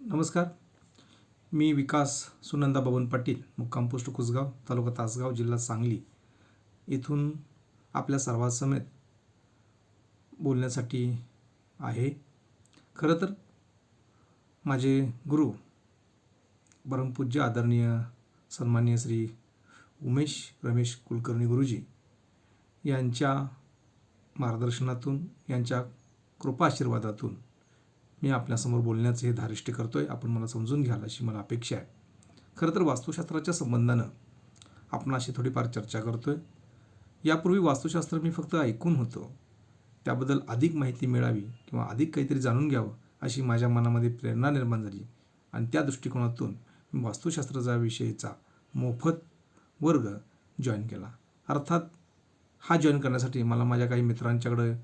नमस्कार. मी विकास सुनंदा बबन पाटील मुक्काम पोस्ट कुसगाव तालुका तासगाव जिल्हा सांगली इथून आपल्या सर्वांसमेत बोलण्यासाठी आहे. खरं तर माझे गुरु परमपूज्य आदरणीय सन्माननीय श्री उमेश रमेश कुलकर्णी गुरुजी यांच्या मार्गदर्शनातून यांच्या कृपा आशीर्वादातून मी आपल्यासमोर बोलण्याचं हे धारिष्ट्य करतो आहे आपण मला समजून घ्याल अशी मला अपेक्षा आहे. खरं तर वास्तुशास्त्राच्या संबंधानं आपण अशी थोडीफार चर्चा करतो आहे यापूर्वी वास्तुशास्त्र मी फक्त ऐकून होतो. त्याबद्दल अधिक माहिती मिळावी किंवा अधिक काहीतरी जाणून घ्यावं अशी माझ्या मनामध्ये प्रेरणा निर्माण झाली. आणि त्या दृष्टिकोनातून मी वास्तुशास्त्राचा विषयीचा मोफत वर्ग जॉईन केला. अर्थात हा जॉईन करण्यासाठी मला माझ्या काही मित्रांच्याकडं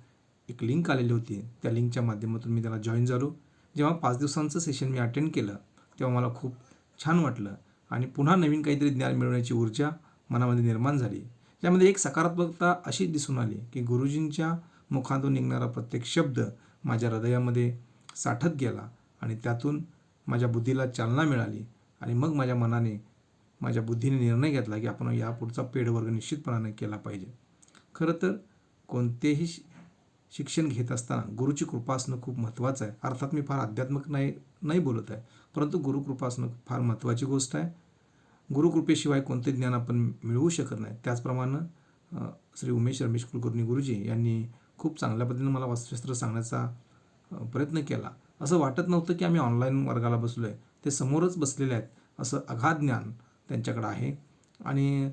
एक लिंक आलेली होती. त्या लिंकच्या माध्यमातून मी त्याला जॉईन झालो. जेव्हा पाच दिवसांचं सेशन मी अटेंड केलं तेव्हा मला खूप छान वाटलं आणि पुन्हा नवीन काहीतरी ज्ञान मिळवण्याची ऊर्जा मनामध्ये निर्माण झाली. त्यामध्ये एक सकारात्मकता अशी दिसून आली की गुरुजींच्या मुखातून निघणारा प्रत्येक शब्द माझ्या हृदयामध्ये साठत गेला आणि त्यातून माझ्या बुद्धीला चालना मिळाली आणि मग माझ्या मनाने माझ्या बुद्धीने निर्णय घेतला की आपण यापुढचा पेड वर्ग निश्चितपणाने केला पाहिजे. खरं तर कोणतेही शिक्षण घेत असताना गुरुची कृपा असणं खूप महत्त्वाचं आहे. अर्थात मी फार आध्यात्मिक नाही नाही बोलत आहे. परंतु गुरुकृपा असणं फार महत्त्वाची गोष्ट आहे. गुरुकृपेशिवाय कोणते ज्ञान आपण मिळवू शकत नाही. त्याचप्रमाणे श्री उमेश रमेश कुलकर्णी गुरुजी यांनी खूप चांगल्या पद्धतीने मला वास्तुशास्त्र सांगण्याचा प्रयत्न केला. असं वाटत नव्हतं की आम्ही ऑनलाईन वर्गाला बसलो आहे ते समोरच बसलेले आहेत. असं अगाध ज्ञान त्यांच्याकडं आहे. आणि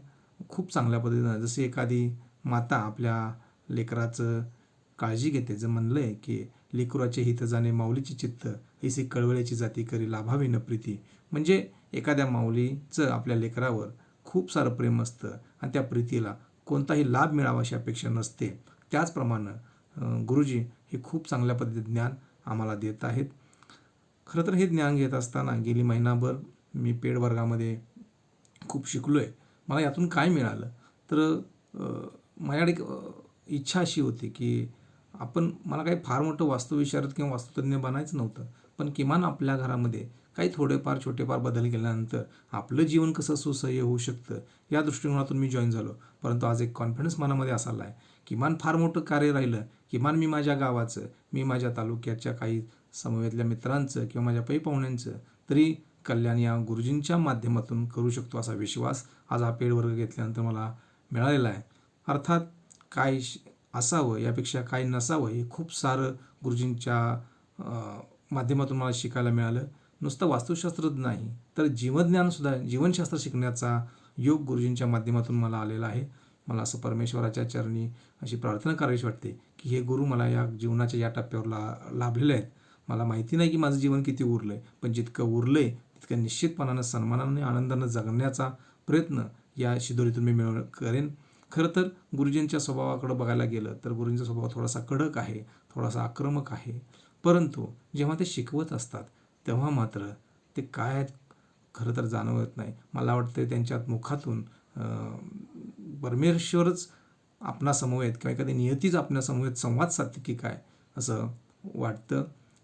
खूप चांगल्या पद्धतीनं जशी एखादी माता आपल्या लेकराचं काळजी घेते. जर म्हणलं आहे की लेकराचे हित जाणे माऊलीची चित्त हिसी कळवळ्याची जाती करी लाभावी न प्रीती. म्हणजे एखाद्या माऊलीचं आपल्या लेकरावर खूप सारं प्रेम असतं आणि त्या प्रीतीला कोणताही लाभ मिळावा अशी अपेक्षा नसते. त्याचप्रमाणे गुरुजी हे खूप चांगल्या पद्धतीत ज्ञान आम्हाला देत आहेत. खरं तर हे ज्ञान घेत असताना गेली महिनाभर मी पेड वर्गामध्ये खूप शिकलो आहे मला यातून काय मिळालं? तर माझ्याकडे इच्छा अशी होती की आपण मला काही फार मोठं वास्तुविशारद किंवा वास्तुतज्ञ बनायचं नव्हतं. पण किमान आपल्या घरामध्ये काही थोडेफार छोटेफार बदल केल्यानंतर आपलं जीवन कसं सुसह्य होऊ शकतं या दृष्टिकोनातून मी जॉईन झालो. परंतु आज एक कॉन्फिडन्स मनामध्ये असाला आहे. किमान फार मोठं कार्य राहिलं किमान मी माझ्या गावाचं मी माझ्या तालुक्याच्या काही समवेतल्या मित्रांचं किंवा माझ्या पै पाहुण्यांचं तरी कल्याण या गुरुजींच्या माध्यमातून करू शकतो असा विश्वास आज हा पेड वर्ग घेतल्यानंतर मला मिळालेला आहे. अर्थात काय श- असावं यापेक्षा काय नसावं हे खूप सारं गुरुजींच्या माध्यमातून मला शिकायला मिळालं. नुसतं वास्तुशास्त्रच नाही तर जीवनज्ञानसुद्धा जीवनशास्त्र शिकण्याचा योग गुरुजींच्या माध्यमातून मला आलेला आहे. मला असं परमेश्वराच्या चरणी अशी प्रार्थना करावीशी वाटते की हे गुरु मला या जीवनाच्या या टप्प्यावर ला लाभलेले आहेत. मला माहिती नाही की माझं जीवन किती उरलं आहे पण जितकं उरलं आहे तितकं निश्चितपणानं सन्मानाने आनंदानं जगण्याचा प्रयत्न या शिदोरीतून मी मिळव करेन. खरं तर गुरुजींच्या स्वभावाकडं बघायला गेलं तर गुरुजींचा स्वभाव थोडासा कडक आहे थोडासा आक्रमक आहे. परंतु जेव्हा ते शिकवत असतात तेव्हा मात्र ते काय आहेत खरं तर जाणवत नाही. मला वाटतं त्यांच्यात मुखातून परमेश्वरच आपणा आहेत किंवा एखादी नियतीच आपल्या आहेत संवाद साधते की काय असं वाटतं.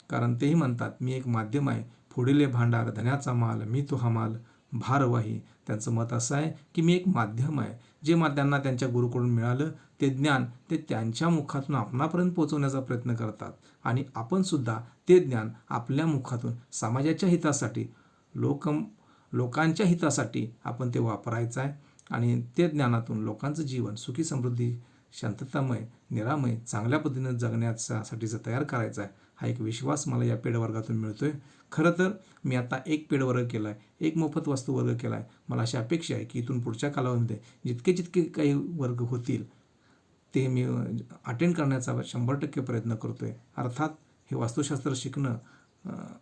कारण तेही म्हणतात मी एक माध्यम आहे. फोडिले भांडार धन्याचा माल मी तो हा माल भारवाही. त्यांचं मत असं आहे की मी एक माध्यम आहे. जे मा त्यांना त्यांच्या गुरुकडून मिळालं ते ज्ञान ते त्यांच्या मुखातून आपणापर्यंत पोहोचवण्याचा प्रयत्न करतात. आणि आपणसुद्धा ते ज्ञान आपल्या मुखातून समाजाच्या हितासाठी लोक लोकांच्या हितासाठी आपण ते वापरायचं आहे. आणि ते ज्ञानातून लोकांचं जीवन सुखी समृद्धी शांततामय निरामय चांगल्या पद्धतीनं जगण्यासाठीचं तयार करायचा आहे. हा एक विश्वास मला या पेड वर्गातून मिळतो आहे खरं तर मी आता एक पेड वर्ग केला आहे एक मोफत वस्तू वर्ग केला आहे मला अशी अपेक्षा आहे की इथून पुढच्या कालावधीमध्ये जितके जितके काही वर्ग होतील ते मी अटेंड करण्याचा शंभर टक्के प्रयत्न करतो आहे अर्थात हे वास्तुशास्त्र शिकणं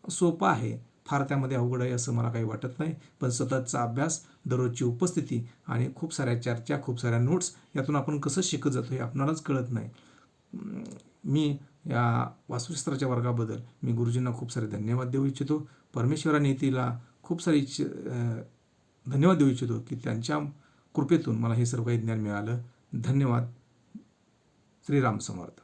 सोपं आहे. फार त्यामध्ये अवघड आहे असं मला काही वाटत नाही. पण सततचा अभ्यास दररोजची उपस्थिती आणि खूप साऱ्या चर्चा खूप साऱ्या नोट्स यातून आपण कसं शिकत जातो हे आपणालाच कळत नाही. मी या वास्तुशास्त्राच्या वर्गाबद्दल मी गुरुजींना खूप सारे धन्यवाद देऊ इच्छितो. परमेश्वरा तिला खूप सारी इच्छ धन्यवाद देऊ इच्छितो की त्यांच्या कृपेतून मला हे सर्व काही ज्ञान मिळालं. धन्यवाद. श्रीराम समर्थ.